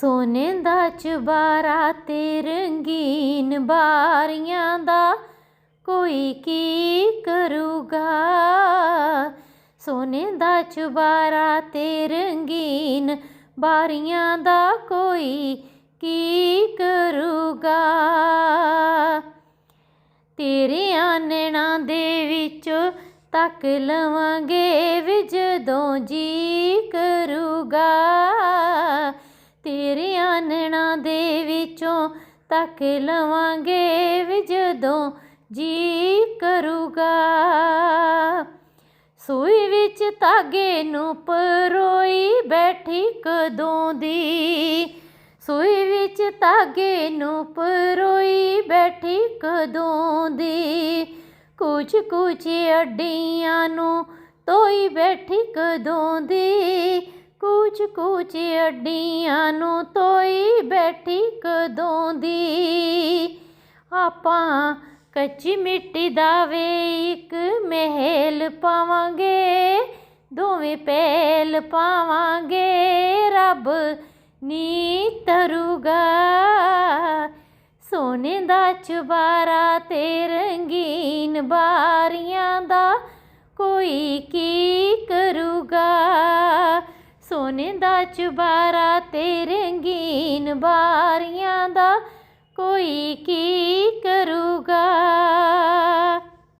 ਸੋਨੇ ਦਾ ਚੁਬਾਰਾ ਤੇ ਰੰਗੀਨ ਬਾਰੀਆਂ ਦਾ ਕੋਈ ਕੀ ਕਰੂਗਾ? ਸੋਨੇ ਦਾ ਚੁਬਾਰਾ ਤੇ ਰੰਗੀਨ ਬਾਰੀਆਂ ਦਾ ਕੋਈ ਕੀ ਕਰੂਗਾ? ਤੇਰੇ ਆਨਣਾ ਦੇ ਵਿੱਚੋਂ ਤੱਕ ਲਵਾਂਗੇ ਵੀ ਜਦੋਂ ਜੀ ਕਰੂਗਾ। ਤੱਕ ਲਵਾਂਗੇ ਵੀ ਜਦੋਂ ਜੀ ਕਰੂਗਾ। ਸੂਈ ਵਿੱਚ ਧਾਗੇ ਨੂੰ ਪਰੋਈ ਬੈਠੀ ਕਦੋਂ ਦੀ? ਸੂਈ ਵਿੱਚ ਧਾਗੇ ਨੂੰ ਪਰੋਈ ਬੈਠੀ ਕਦੋਂ ਦੀ? ਕੁਝ ਕੁਝ ਅੱਡੀਆਂ ਨੂੰ ਤੋਈ ਬੈਠੀ ਕਦੋਂ ਦੀ? ਕੁਝ ਕੁਝ ਅੱਡੀਆਂ ਨੂੰ ਤੋਈ ਬੈਠੀ ਕਦੋਂ ਦੀ? ਆਪਾਂ ਕੱਚੀ ਮਿੱਟੀ ਦਾ ਵੇ ਇੱਕ ਮਹਿਲ ਪਾਵਾਂਗੇ, ਦੋਵੇਂ ਪਹਿਲ ਪਾਵਾਂਗੇ। ਰੱਬ ਨੀ ਤਰੂਗਾ, ਸੋਨੇ ਦਾ ਚੁਬਾਰਾ ਤੇ ਰੰਗੀਨ ਬਾਰੀਆਂ ਦਾ ਕੋਈ ਕੀ ਸੋਨੇ ਦਾ ਚੁਬਾਰਾ ਤੇ ਰੰਗੀਨ ਬਾਰੀਆਂ ਦਾ। ਕੋਈ ਕੀ ਕਰੂਗਾ